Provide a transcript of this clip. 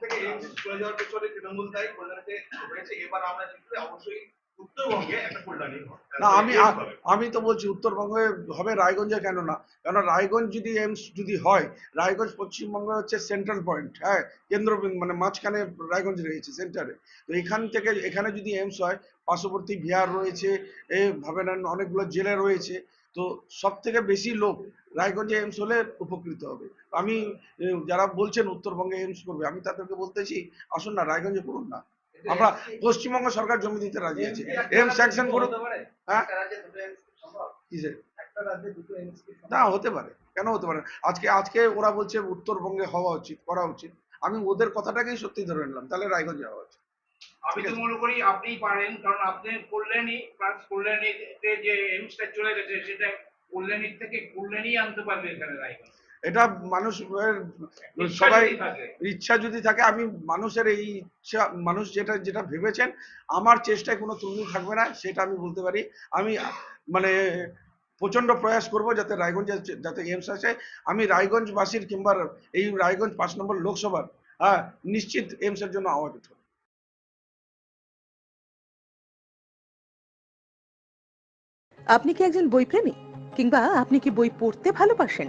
থেকে এইমস চলে যাওয়ার পেছনে তৃণমূল দায়ী হয়েছে এবার আমরা জিতলে অবশ্যই না আমি আমি তো বলছি উত্তরবঙ্গে হবে রায়গঞ্জে কেন না? কেন রায়গঞ্জ যদি এইমস যদি হয় রায়গঞ্জ পশ্চিমবঙ্গে হচ্ছে সেন্ট্রাল পয়েন্ট হ্যাঁ কেন্দ্রবিন্দু মানে মাঝখানে রায়গঞ্জ রয়েছে সেন্টারে তো এখান থেকে এখানে যদি এইমস হয় পার্শ্ববর্তী বিহার রয়েছে এ ভাবে নেন অনেকগুলো জেলা রয়েছে তো সব থেকে বেশি লোক রায়গঞ্জে এইমস হলে উপকৃত হবে। আমি যারা বলছেন উত্তরবঙ্গে এইমস করবে আমি তাদেরকে বলতেছি আসুন না রায়গঞ্জে করুন না। আমরা পশ্চিমবঙ্গ সরকার জমি দিতে রাজি আছে। এইমস স্যাংশন হ্যাঁ? না হতে পারে। কেন হতে পারে আজকে আজকে ওরা বলছে উত্তরবঙ্গে হওয়া উচিত করা উচিত। আমি ওদের কথাটাকেই সত্যি ধরে নিলাম। তাহলে রায়গঞ্জে হওয়া উচিত। আমি তো মনে করি আপনিই পারেন কারণ আপনি কল্যাণী প্লাস কল্যাণীতে যে এইমসটা চলে গেছে সেটা কল্যাণীর থেকে কল্যাণী আনতে পারবে এখানে রায়গঞ্জ। এটা মানুষ সবাই ইচ্ছা যদি থাকে আমি মানুষের এই ইচ্ছা মানুষ যেটা যেটা ভেবেছেন আমার চেষ্টায় কোনো ত্রুটি থাকবে না সেটা আমি বলতে পারি। আমি মানে প্রচণ্ড প্রয়াস করব যাতে রায়গঞ্জে যাতে এমস আসে। আমি রায়গঞ্জবাসীর কিংবা এই রায়গঞ্জ পাঁচ নম্বর লোকসভার হ্যাঁ নিশ্চিত এইমসের জন্য আওয়াজ উঠবে আপনি কি একজন বইপ্রেমী? কিংবা আপনি কি বই পড়তে ভালোবাসেন?